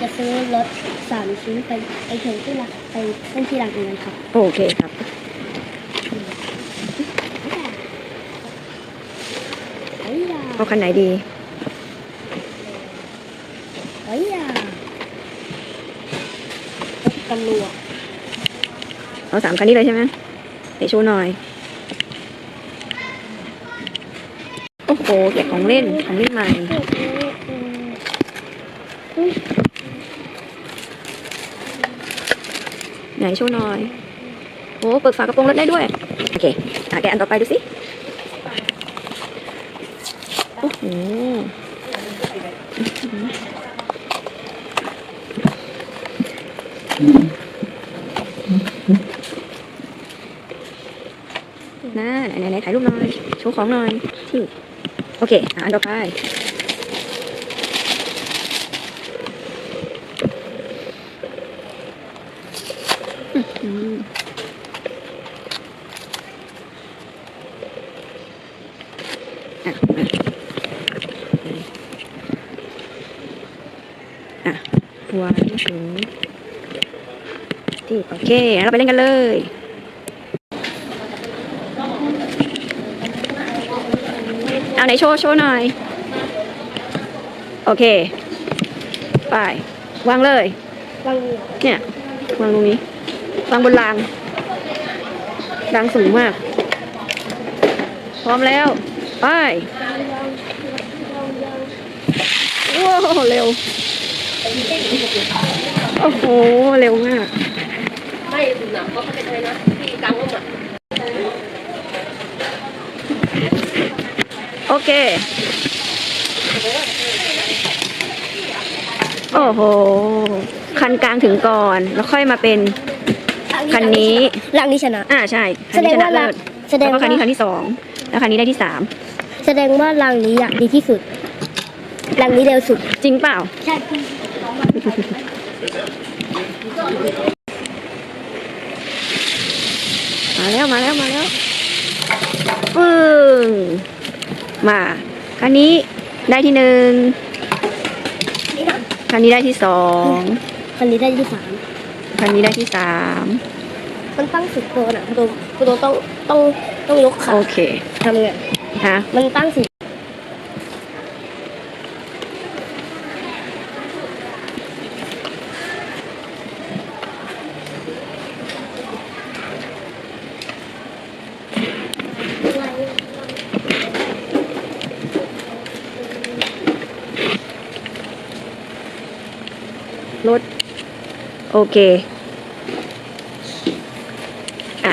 หนูซื้อไปไปเชิญที่ร้านไปเล่นที่ร้านอื่นกันครับโอเคครับ เฮ้ยอะเอาคันไหนดี เฮ้ยอะรถตำรวจเอาสามคันนี้เลยใช่ไหมเดี๋ยวโชว์หน่อย โอ้โหเก็บของเล่นของเล่นใหม่ ไหนโชว์หน่อยโอ้เปิดฝากระโปรงรถได้ด้วย โอเคอะแกอันต่อไปดูสิ โอ้โหน่าไหนไหนถ่ายรูปหน่อย โชว์ของหน่อยที่โอเคอะอันต่อไป อืมอะอะ วางถึงที่โอเค เราไปเล่นกันเลยเอาไหนโชว์ โชว์หน่อย โอเค ไป วางเลยบางเนี่ย วางตรงนี้ วางบนรางรางสูงมาก พร้อมแล้ว ไปว้าวเร็ว โอ้โห เร็วมาก ไม่ดูหนังก็เป็นอะไรนะที่กลางร่มอะโอเค โอ้โห คันกลางถึงก่อน แล้วค่อยมาเป็น คันนี้รางนี้ชนะ อ่าใช่แสคันดนี้งชนะว่าเลิรางศแสดแล้วงก็คัว่านนี้คันที่สองแล้วคันนี้ได้ที่สามแสดงว่ารางนี้อะดีที่สุดรางนี้เร็วสุด จริงเปล่า ใช่มาแล้วมาแล้วมาแล้วปึ้งมา คันนี้ได้ที่หนึ่งคันนี้ได้ที่สอง คันนี้ได้ที่สามคันนี้ได้ที่สาม มันตั้งสิบตัวน่ะคุณโตคุณโตต้องต้องต้องยกขาโอเคทำไงฮะมันตั้งสิบรถโอเคอะ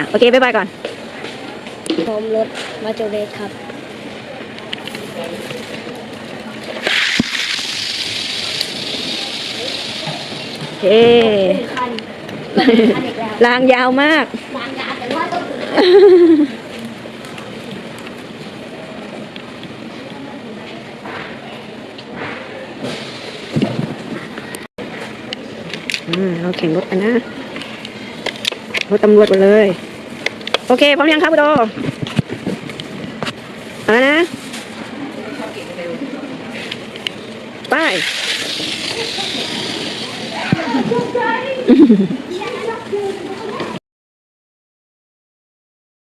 โอเคบ๊ายบายก่อนพร้อมรถมาโจเรสครับโอเคคันคันอีกแล้วรางยาวมากยางยาวแต่ว่าต้องอืมเราแข่งรถกันนะรถตำรวจหมดเลย โอเคพร้อมยังครับพี่โดมานะ ไป